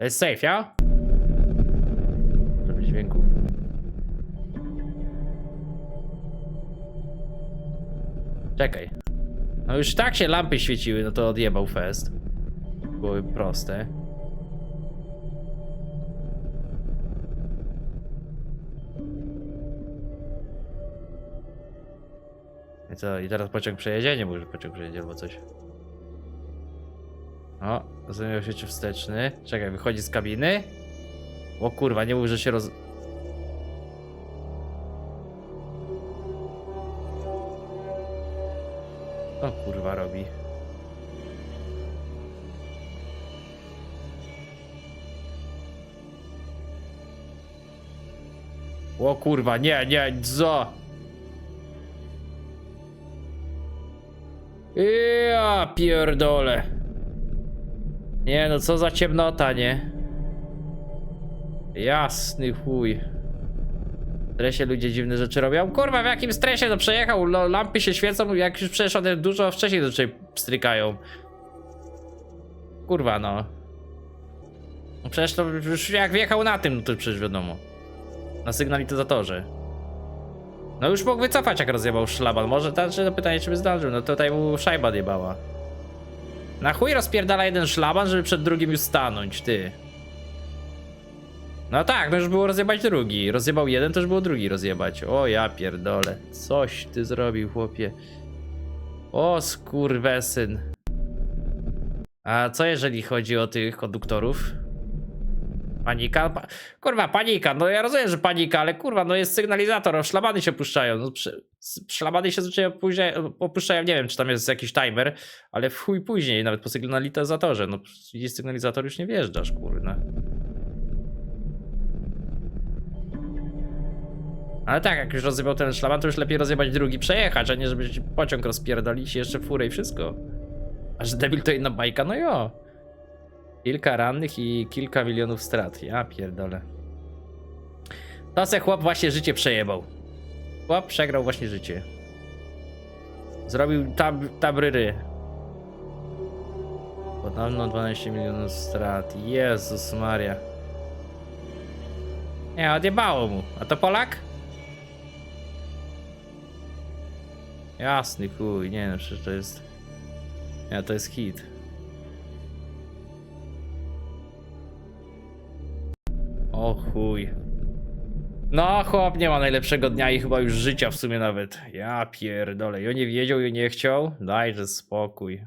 To jest safe, ja? Żeby dźwięku. Czekaj. No już tak się lampy świeciły, no to odjebał fest. Były proste. I co, i teraz pociąg przejedzie? Nie może pociąg przejedzie albo coś. O, rozumiem świeci wsteczny. Czekaj, wychodzi z kabiny. O kurwa, nie mów, że się roz... O kurwa robi. O kurwa, nie, nie, co? Ja pierdolę. Nie no, co za ciemnota, nie? Jasny chuj. W stresie ludzie dziwne rzeczy robią. Kurwa, w jakim stresie no przejechał? No, lampy się świecą, jak już przecież one dużo wcześniej do ciebie strykają. Kurwa, no. No przecież to już jak wjechał na tym, no to przecież wiadomo. Na sygnalizatorze. No już mógł wycofać, jak rozjebał szlaban. Może znaczy, to pytanie, czy by zdążył. No tutaj mu szajba jebała. Na chuj rozpierdala jeden szlaban, żeby przed drugim już stanąć, ty. No tak, no już było rozjebać drugi. Rozjebał jeden, już było drugi rozjebać. O ja pierdolę. Coś ty zrobił, chłopie. O skurwesyn. A co jeżeli chodzi o tych konduktorów? Panika? Pa kurwa, panika. No ja rozumiem, że panika, ale kurwa, no jest sygnalizator, szlabany się opuszczają. No, szlabany się zazwyczaj opuszczają, nie wiem, czy tam jest jakiś timer, ale w chuj później, nawet po sygnalizatorze. No, jest sygnalizator, już nie wjeżdżasz, kurna. Ale tak, jak już rozjebał ten szlaban, to już lepiej rozjebać drugi, przejechać, a nie żeby ci pociąg rozpierdolić jeszcze furę i wszystko. A że debil to jedna bajka, no jo. Kilka rannych i kilka milionów strat. Ja pierdolę. To se chłop właśnie życie przejebał. Chłop przegrał właśnie życie. Zrobił tab tabryry. Podobno 12 milionów strat. Jezus Maria. Nie, odjebało mu. A to Polak? Jasny chuj, nie no, przecież to jest... Nie, to jest hit. O chuj. No, chłop nie ma najlepszego dnia i chyba już życia w sumie nawet. Ja pierdolę. On nie wiedział i nie chciał. Dajże spokój.